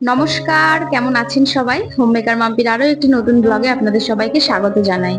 নমস্কার, কেমন আছেন সবাই? হোমমেকার মাম্পির আরও একটি নতুন ব্লগে আপনাদের সবাইকে স্বাগত জানাই।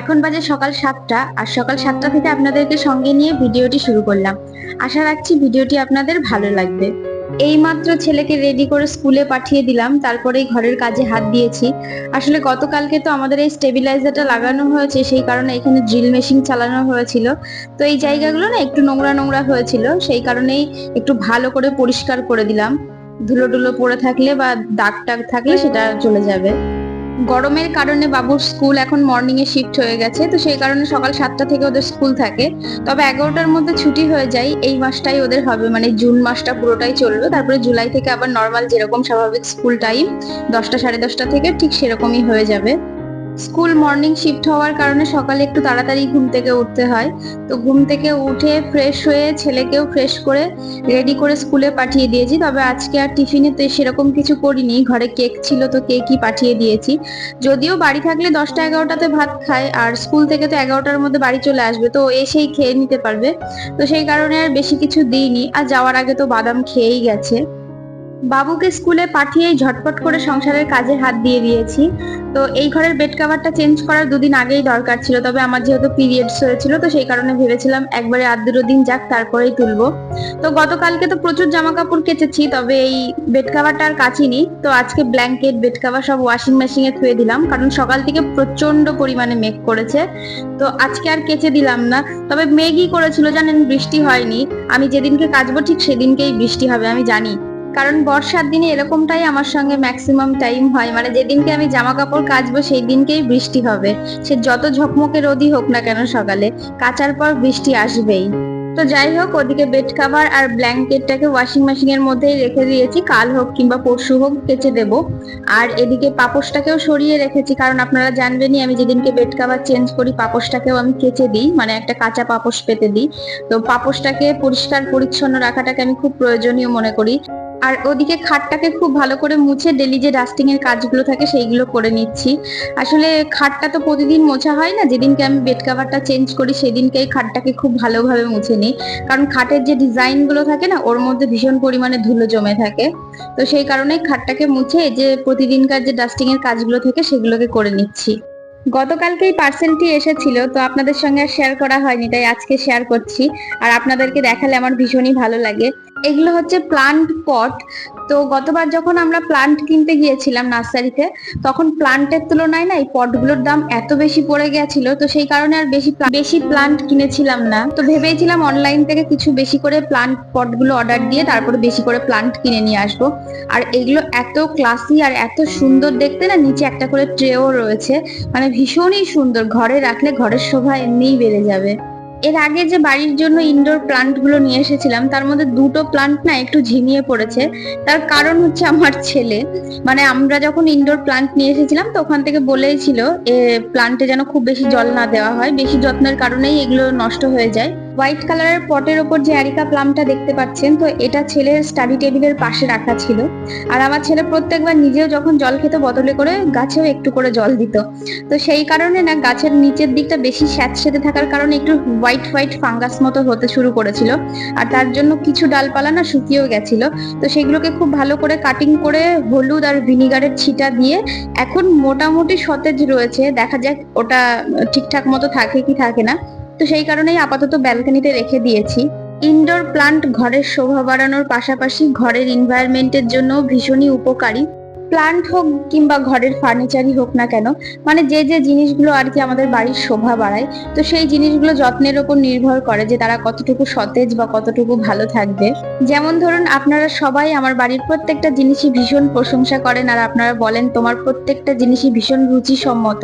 এখন বাজে সকাল সাতটা, আর সকাল সাতটা থেকে আপনাদেরকে সঙ্গে নিয়ে ভিডিওটি শুরু করলাম। আশা রাখছি ভিডিওটি আপনাদের ভালো লাগবে। এইমাত্র ছেলেকে রেডি করে স্কুলে পাঠিয়ে দিলাম, তারপরেই ঘরের কাজে হাত দিয়েছি। আসলে গতকালকে তো আমাদের এই স্টেবিলাইজারটা লাগানো হয়েছে, সেই কারণে এখানে ড্রিল মেশিন চালানো হয়েছিল। তো এই জায়গাগুলো না একটু নোংরা নোংরা হয়েছিল, সেই কারণেই একটু ভালো করে পরিষ্কার করে দিলাম। ধুলো টুলো পড়ে থাকলে বা দাগ টাগ থাকলে সেটা চলে যাবে। গরমের কারণে বাবুর স্কুল এখন মর্নিং এ শিফট হয়ে গেছে, তো সেই কারণে সকাল সাতটা থেকে ওদের স্কুল থাকে। তবে এগারোটার মধ্যে ছুটি হয়ে যায়, এই মাসটাই ওদের হবে মানে জুন মাসটা পুরোটাই চলবে তারপরে জুলাই থেকে আবার নর্মাল যেরকম স্বাভাবিক স্কুল টাইম দশটা সাড়ে দশটা থেকে ঠিক সেরকমই হয়ে যাবে। স্কুল মর্নিং শিফট হওয়ার কারণে সকালে একটু তাড়াতাড়ি ঘুম থেকে উঠতে হয়। তো ঘুম থেকে উঠে ফ্রেশ হয়ে ছেলেকেও ফ্রেশ করে রেডি করে স্কুলে পাঠিয়ে দিয়েছি। তবে আজকে আর টিফিনে তো সেরকম কিছু করিনি। ঘরে কেক ছিল তো কেকই পাঠিয়ে দিয়েছি। যদিও বাড়ি থাকলে দশটা এগারোটাতে ভাত খায়, আর স্কুল থেকে তো এগারোটার মধ্যে বাড়ি চলে আসবে, তো এসেই খেয়ে নিতে পারবে। তো সেই কারণে আর বেশি কিছু দিইনি। আর যাওয়ার আগে তো বাদাম খেয়েই গেছে। বাবুকে স্কুলে পাঠিয়ে ঝটপট করে সংসারের কাজে হাত দিয়ে দিয়েছি। তো এই ঘরের বেড কাভারটা চেঞ্জ করার দুদিন আগেই দরকার ছিল। তবে আমার যেহেতু পিরিয়ডস হয়েছিল, তো সেই কারণে ভেবেছিলাম একবারে আর দুটো দিন যাক, তারপরেই তুলবো। তো গতকালকে তো প্রচুর জামা কাপড় কেচেছি, তবে এই বেড কাভারটা আর কাচিনি। তো আজকে ব্ল্যাঙ্কেট বেড কাভার সব ওয়াশিং মেশিনে ধুয়ে দিলাম, কারণ সকাল থেকে প্রচণ্ড পরিমাণে মেঘ করেছে। তো আজকে আর কেচে দিলাম না। তবে মেঘই করেছিল, জানেন বৃষ্টি হয়নি। আমি যেদিনকে কাচবো ঠিক সেদিনকেই বৃষ্টি হবে, আমি জানি। কারণ বর্ষার দিনে এরকমটাই আমার সঙ্গে ম্যাক্সিমাম টাইম হয়। মানে যেদিনকে আমি জামা কাপড় কাচবো সেই দিনকেই বৃষ্টি হবে। সে যত ঝকমকে রোদই হোক না কেন সকালে, কাচার পর বৃষ্টি আসবেই। তো যাই হোক, ওদিকে বেড কাভার আর ব্ল্যাঙ্কেটটাকে ওয়াশিং মেশিনের মধ্যেই রেখে দিয়েছি। কাল হোক কিংবা পরশু হোক কেচে দেব। আর এদিকে পাপোশটাকেও সরিয়ে রেখেছি। কারণ আপনারা জানবেনই, আমি যেদিনকে বেড কাভার চেঞ্জ করি, পাপোশটাকেও আমি কেচে দিই। মানে একটা কাঁচা পাপোশ পেতে দিই। তো পাপোশটাকে পরিষ্কার, পরিচ্ছন্ন রাখাটাকে আমি খুব প্রয়োজনীয় মনে করি। আর ওদিকে খাটটাকে খুব ভালো করে মুছে ডেলি যে ডাস্টিং এর কাজগুলো থাকে সেইগুলো করে নিচ্ছি। আসলে খাটটা তো প্রতিদিন মোছা হয় না, যেদিনকে আমি বেড কাভারটা চেঞ্জ করি সেদিনকেই খাটটাকে খুব ভালোভাবে মুছে নিই। কারণ খাটের যে ডিজাইনগুলো থাকে না, ওর মধ্যে ভীষণ পরিমাণে ধুলো জমে থাকে। তো সেই কারণে খাটটাকে মুছে যে প্রতিদিনকার যে ডাস্টিং এর কাজগুলো থাকে সেগুলোকে করে নিচ্ছি। গতকালকেই পার্সেলটি এসেছিল, তো আপনাদের সঙ্গে আর শেয়ার করা হয়নি, তাই আজকে শেয়ার করছি। আর আপনাদেরকে দেখালে আমার ভীষণই ভালো লাগে। এগুলো হচ্ছে প্লান্ট পট তো গতবার যখন আমরা প্লান্ট কিনতে গিয়েছিলাম নার্সারিতে, তখন প্লান্টের তুলনায় না এই পটগুলোর দাম এত বেশি পড়ে গেছিল তো সেই কারণে আর বেশি বেশি প্লান্ট কিনেছিলাম না। তো ভেবেছিলাম অনলাইন থেকে কিছু বেশি করে প্লান্ট পটগুলো অর্ডার দিয়ে তারপরে বেশি করে প্লান্ট কিনে নিয়ে আসব। আর এগুলো এত ক্লাসি আর এত সুন্দর দেখতে না, নিচে একটা করে ট্রেও রয়েছে। মানে ভীষণই সুন্দর, ঘরে রাখলে ঘরের শোভা এমনিই বেড়ে যাবে। এর আগে যে বাড়ির জন্য ইনডোর প্লান্টগুলো নিয়ে এসেছিলাম, তার মধ্যে দুটো প্লান্ট না একটু ঝিমিয়ে পড়েছে। তার কারণ হচ্ছে আমার ছেলে। মানে আমরা যখন ইনডোর প্লান্ট নিয়ে এসেছিলাম, তো ওখান থেকে বলেই ছিল, এ প্লান্টে যেন খুব বেশি জল না দেওয়া হয়। বেশি যত্নের কারণেই এগুলো নষ্ট হয়ে যায়। হোয়াইট কালারের পটের ওপর যে অ্যারিকা প্লামটা দেখতে পাচ্ছেন, তো এটা ছেলের স্টাডি টেবিলের পাশে রাখা ছিল। আর আমার ছেলে প্রত্যেকবার নিজেও যখন জল খেত বোতলে করে, গাছেও একটু করে জল দিত। তো সেই কারণে না, গাছের নিচের দিকটা বেশি স্যাঁতসেঁতে থাকার কারণে একটু হোয়াইট হোয়াইট ফাঙ্গাস মতো হতে শুরু করেছিল। আর তার জন্য কিছু ডালপালা না শুকিয়েও গেছিল। তো সেগুলোকে খুব ভালো করে কাটিং করে হলুদ আর ভিনিগারের ছিটা দিয়ে এখন মোটামুটি সতেজ রয়েছে। দেখা যাক ওটা ঠিকঠাক মতো থাকে কি থাকে না। তো সেই কারণেই আপাতত ব্যালকনিতে রেখে দিয়েছি। ইনডোর প্লান্ট ঘরের শোভা বাড়ানোর পাশাপাশি ঘরের এনভায়রনমেন্টের জন্য ভীষণই উপকারী। প্লান্ট হোক কিংবা ঘরের ফার্নিচারই হোক না কেন মানে যে যে জিনিসগুলো আর কি আমাদের বাড়ির শোভা বাড়ায়, তো সেই জিনিসগুলো যত্নের উপর নির্ভর করে যে তারা কতটুকু সতেজ বা কতটুকু ভালো থাকবে। যেমন ধরুন, আপনারা সবাই আমার বাড়ির প্রত্যেকটা জিনিসই ভীষণ প্রশংসা করেন আর আপনারা বলেন তোমার প্রত্যেকটা জিনিসই ভীষণ রুচিসম্মত।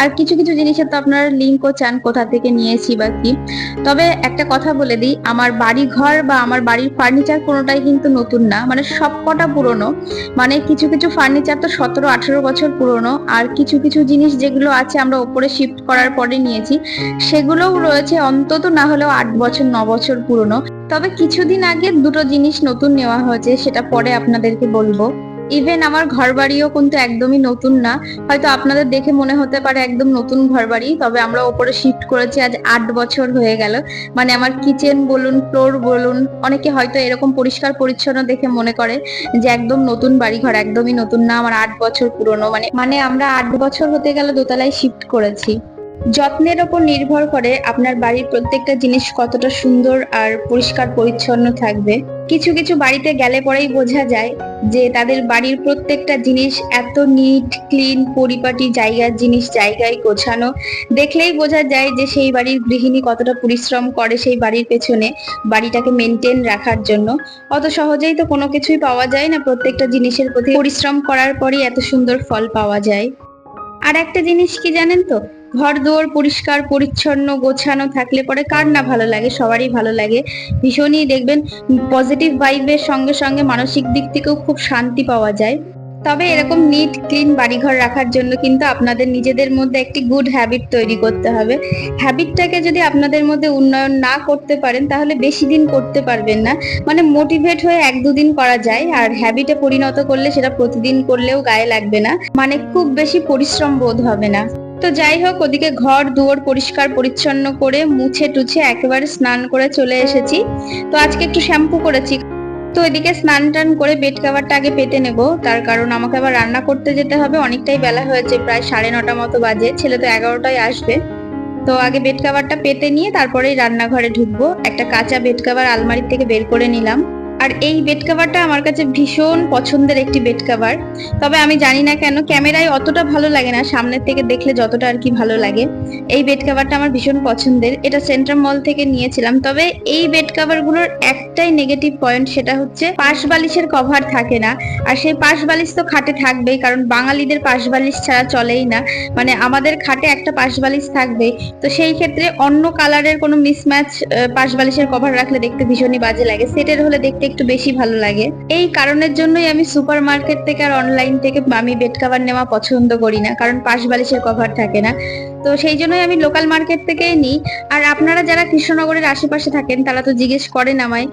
আর কিছু কিছু জিনিসের তো আপনারা লিঙ্কও চান কোথা থেকে নিয়েছি বা কি। তবে একটা কথা বলে দিই, আমার বাড়ি ঘর বা আমার বাড়ির ফার্নিচার কোনোটাই কিন্তু নতুন না মানে সবকটা পুরনো। মানে কিছু কিছু ফার্নিচার তো সতেরো, আঠেরো বছর পুরনো। আর কিছু কিছু জিনিস যেগুলো আছে আমরা ওপরে শিফট করার পরে নিয়েছি, সেগুলোও রয়েছে অন্তত না হলেও আট বছর, ন বছর পুরনো। তবে কিছুদিন আগে দুটো জিনিস নতুন নেওয়া হয়েছে, সেটা পরে আপনাদেরকে বলব। ইভেন আমার ঘর বাড়িও কিন্তু একদমই নতুন না। হয়তো আপনাদের দেখে মনে হতে পারে একদম নতুন ঘর বাড়ি তবে আমরা ওপরে শিফট করেছি, আজ আট বছর হয়ে গেল। মানে আমার কিচেন বলুন ফ্লোর বলুন, অনেকে হয়তো এরকম পরিষ্কার পরিচ্ছন্ন দেখে মনে করে যে একদম নতুন বাড়ি ঘর একদমই নতুন না, আমার আট বছর পুরনো। মানে মানে আমরা আট বছর হতে গেল দোতলায় শিফট করেছি। যত্নের ওপর নির্ভর করে আপনার বাড়ির প্রত্যেকটা জিনিস কতটা সুন্দর আর পরিষ্কার পরিচ্ছন্ন থাকবে। কিছু কিছু বাড়িতে গেলে পরেই বোঝা যায় যে তাদের বাড়ির প্রত্যেকটা জিনিস এত নিট ক্লিন পরিপাটি জায়গার জিনিস জায়গায় গোছানো। দেখলেই বোঝা যায় যে সেই বাড়ির গৃহিণী কতটা পরিশ্রম করে সেই বাড়ির পেছনে বাড়িটাকে মেনটেন রাখার জন্য। অত সহজেই তো কোনো কিছুই পাওয়া যায় না, প্রত্যেকটা জিনিসের প্রতি পরিশ্রম করার পরই এত সুন্দর ফল পাওয়া যায়। আর একটা জিনিস কি জানেন তো? ঘর পরিষ্কার, পরিচ্ছন্ন, গোছানো থাকলে পরে কার না ভালো লাগে? সবারই ভালো লাগে। ভীষণই দেখবেন পজিটিভ ভাইবের সঙ্গে সঙ্গে মানসিক দিক থেকেও খুব শান্তি পাওয়া যায়। তবে এরকম নিট ক্লিন বাড়িঘর রাখার জন্য কিন্তু আপনাদের নিজেদের মধ্যে একটি গুড হ্যাবিট তৈরি করতে হবে। হ্যাবিটটাকে যদি আপনাদের মধ্যে উন্নয়ন না করতে পারেন, তাহলে বেশি দিন করতে পারবেন না। মানে মোটিভেট হয়ে এক দুদিন করা যায়, আর হ্যাবিটে পরিণত করলে সেটা প্রতিদিন করলেও গায়ে লাগবে না। মানে খুব বেশি পরিশ্রম বোধ হবে না। তো যাই হোক, ওদিকে ঘর, দুয়ার পরিষ্কার, পরিচ্ছন্ন করে মুছে টুছে একেবারে স্নান করে চলে এসেছি। তো আজকে একটু শ্যাম্পু করেছি। তো এদিকে স্নান টান করে বেড কাভারটা আগে পেতে নেব। তার কারণ আমাকে আবার রান্না করতে যেতে হবে। অনেকটাই বেলা হয়েছে, প্রায় সাড়ে নটা মতো বাজে। ছেলে তো এগারোটায় আসবে। তো আগে বেড কাভারটা পেতে নিয়ে তারপরেই রান্নাঘরে ঢুকবো। একটা কাঁচা বেড কাভার আলমারির থেকে বের করে নিলাম। আর এই বেড কাভারটা আমার কাছে ভীষণ পছন্দের একটি বেড কাভার তবে আমি জানি না কেন, ক্যামেরায় অতটা ভালো লাগে না, সামনের থেকে দেখলে যতটা আর কি ভালো লাগে। এই বেড কাভারটা আমার ভীষণ পছন্দের, এটা সেন্ট্রাল মল থেকে নিয়েছিলাম। তবে এই বেড কাভারগুলোর একটাই নেগেটিভ পয়েন্ট সেটা হচ্ছে, পাশ বালিশের কভার থাকে না। আর সেই পাশ বালিশ তো খাটে থাকবেই, কারণ বাঙালিদের পাশ বালিশ ছাড়া চলেই না। মানে আমাদের খাটে একটা পাশ বালিশ থাকবেই তো সেই ক্ষেত্রে অন্য কালারের কোনো মিসম্যাচ পাশ বালিশের কভার রাখলে দেখতে ভীষণই বাজে লাগে। সেটের হলে দেখতে একটু বেশি ভালো লাগে। এই কারণের জন্যই আমি সুপার মার্কেট থেকে আর অনলাইন থেকে আমি বেড কাভার নেওয়া পছন্দ করি না। কারণ পাশ বালিশের কভার থাকে না। তো সেই জন্যই আমি লোকাল মার্কেট থেকেই নিই। আর আপনারা যারা কৃষ্ণনগরের আশেপাশে থাকেন, তারা তো জিজ্ঞেস করেন আমায়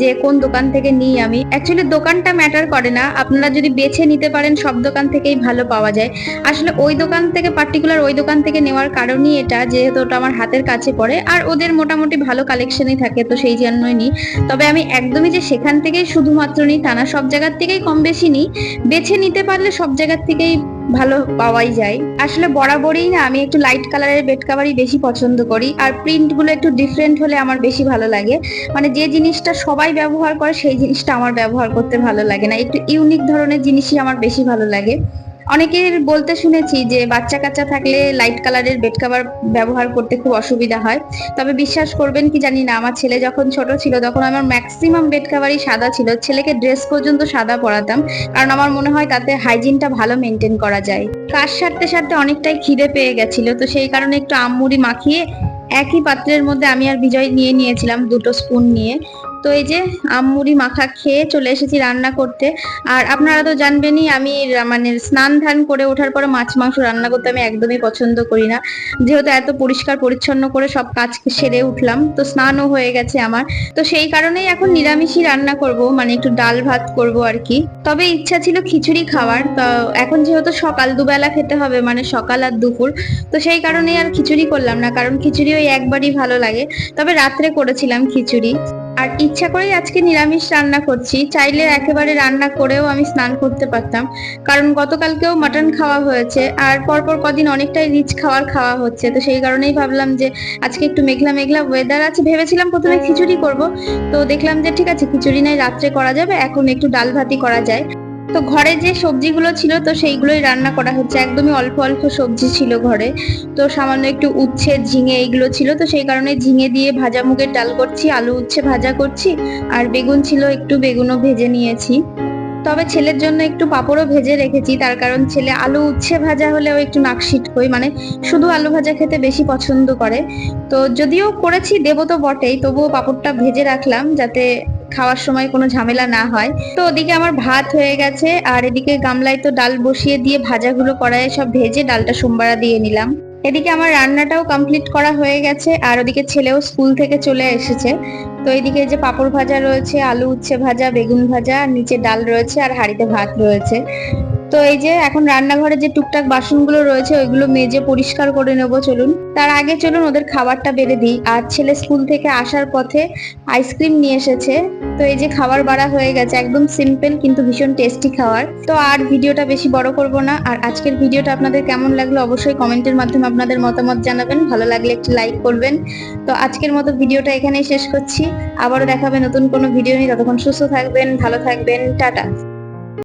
যে কোন দোকান থেকে নিই আমি। অ্যাকচুয়ালি দোকানটা ম্যাটার করে না। আপনারা যদি বেছে নিতে পারেন, সব দোকান থেকেই ভালো পাওয়া যায়। আসলে ওই দোকান থেকে পার্টিকুলার ওই দোকান থেকে নেওয়ার কারণই এটা, যেহেতু ওটা আমার হাতের কাছে পড়ে। আর ওদের মোটামুটি ভালো কালেকশনই থাকে, তো সেই জন্যই নিই। তবে আমি একদমই যে সেখান থেকেই শুধুমাত্র নিই, তা না, সব জায়গার থেকেই কম বেশি নিই। বেছে নিতে পারলে সব জায়গার থেকেই ভালো পাওয়াই যায়। আসলে বরাবরই না, আমি একটু লাইট কালারের বেড কাভারই বেশি পছন্দ করি। আর প্রিন্টগুলো একটু ডিফারেন্ট হলে আমার বেশি ভালো লাগে। মানে যে জিনিসটা সবাই ব্যবহার করে, সেই জিনিসটা আমার ব্যবহার করতে ভালো লাগে না। একটু ইউনিক ধরনের জিনিসই আমার বেশি ভালো লাগে। অনেকের বলতে শুনেছি যে বাচ্চা কাচ্চা থাকলে লাইট কালারের বেড কাভার ব্যবহার করতে খুব অসুবিধা হয়। তবে বিশ্বাস করবেন কি জানি না, আমার ছেলে যখন ছোট ছিল তখন আমার ম্যাক্সিমাম বেড কাভারই সাদা ছিল। ছেলেকে ড্রেস পর্যন্ত সাদা পরাতাম, কারণ আমার মনে হয় তাতে হাইজিনটা ভালো মেনটেন করা যায়। কাজ সারতে সারতে অনেকটাই খিদে পেয়ে গেছিল, তো সেই কারণে একটু আমমুড়ি মাখিয়ে একই পাত্রের মধ্যে আমি আর বিজয় নিয়ে নিয়েছিলাম দুটো স্পুন নিয়ে। তো এই যে আমমুড়ি মাখা খেয়ে চলে এসেছি রান্না করতে। আর আপনারা তো জানবেনই, আমি মানে স্নান ধান করে ওঠার পরে মাছ মাংস রান্না করতে আমি একদমই পছন্দ করি না। যেহেতু এত পরিষ্কার পরিচ্ছন্ন করে সব কাজ সেরে উঠলাম, তো স্নানও হয়ে গেছে আমার। তো সেই কারণেই এখন নিরামিষই রান্না করব মানে একটু ডাল ভাত করব আর কি। তবে ইচ্ছা ছিল খিচুড়ি খাওয়ার, তো এখন যেহেতু সকাল দুবেলা খেতে হবে মানে সকাল আর দুপুর, তো সেই কারণেই আর খিচুড়ি করলাম না, কারণ খিচুড়ি ওই একবারই ভালো লাগে। তবে রাত্রে করেছিলাম খিচুড়ি। আর ইচ্ছা করেই আজকে নিরামিষ রান্না করছি। চাইলে একেবারে রান্না করেও আমি স্নান করতে পারতাম। কারণ গতকালকেও মাটন খাওয়া হয়েছে আর পরপর কদিন অনেকটাই রিচ খাওয়ার খাওয়া হচ্ছে। তো সেই কারণেই ভাবলাম যে আজকে একটু মেঘলা মেঘলা ওয়েদার আছে। ভেবেছিলাম প্রথমে খিচুড়ি করব। তো দেখলাম যে ঠিক আছে, খিচুড়ি নাই, রাত্রে করা যাবে। এখন একটু ডাল ভাতি করা যায়। তো ঘরে যে সবজিগুলো ছিল, তো সেইগুলোই রান্না করা হচ্ছে। একদমই অল্প অল্প সবজি ছিল ঘরে। তো সামান্য একটু উচ্ছে, ঝিঙে এইগুলো ছিল। তো সেই কারণে ঝিঙে দিয়ে ভাজা মুগের ডাল করছি, আলু উচ্ছে ভাজা করছি, আর বেগুন ছিল একটু বেগুনও ভেজে নিয়েছি। তবে ছেলের জন্য একটু পাঁপড়ও ভেজে রেখেছি। তার কারণ ছেলে আলু উচ্ছে ভাজা হলেও একটু নাকশিট কই মানে শুধু আলু ভাজা খেতে বেশি পছন্দ করে। তো যদিও করেছি, দেবো তো বটেই, তবুও পাঁপড়টা ভেজে রাখলাম যাতে খাওয়ার সময় কোনো ঝামেলা না হয়। তো ওদিকে আমার ভাত হয়ে গেছে, আর এদিকে গামলায় তো ডাল বসিয়ে দিয়ে ভাজাগুলো কড়াইয়ে সব ভেজে ডালটা সোমবারা দিয়ে নিলাম। এদিকে আমার রান্নাটাও কমপ্লিট করা হয়ে গেছে, আর ওদিকে ছেলেও স্কুল থেকে চলে এসেছে। তো এদিকে যে পাপড় ভাজা রয়েছে, আলু উচ্ছে ভাজা, বেগুন ভাজা নিচে ডাল রয়েছে, আর হাঁড়িতে ভাত রয়েছে। তো এই যে এখন রান্নাঘরে যে টুকটাক বাসনগুলো রয়েছে, ওইগুলো মেজে পরিষ্কার করে নেব, চলুন। তার আগে চলুন ওদের খাবারটা বেড়ে দিই। আর ছেলে স্কুল থেকে আসার পথে আইসক্রিম নিয়ে এসেছে। তো এই যে খাবার বাড়া হয়ে গেছে, একদম সিম্পল কিন্তু ভীষণ টেস্টি খাবার। তো আর ভিডিওটা বেশি বড় করব না। আর আজকের ভিডিওটা আপনাদের কেমন লাগল অবশ্যই কমেন্টের মাধ্যমে আপনাদের মতামত জানাবেন। ভালো লাগলে একটি লাইক করবেন। তো আজকের মতো ভিডিওটা এখানেই শেষ করছি। আবারও দেখাবে নতুন কোনো ভিডিও নিয়ে। ততক্ষণ সুস্থ থাকবেন, ভালো থাকবেন। টাটা।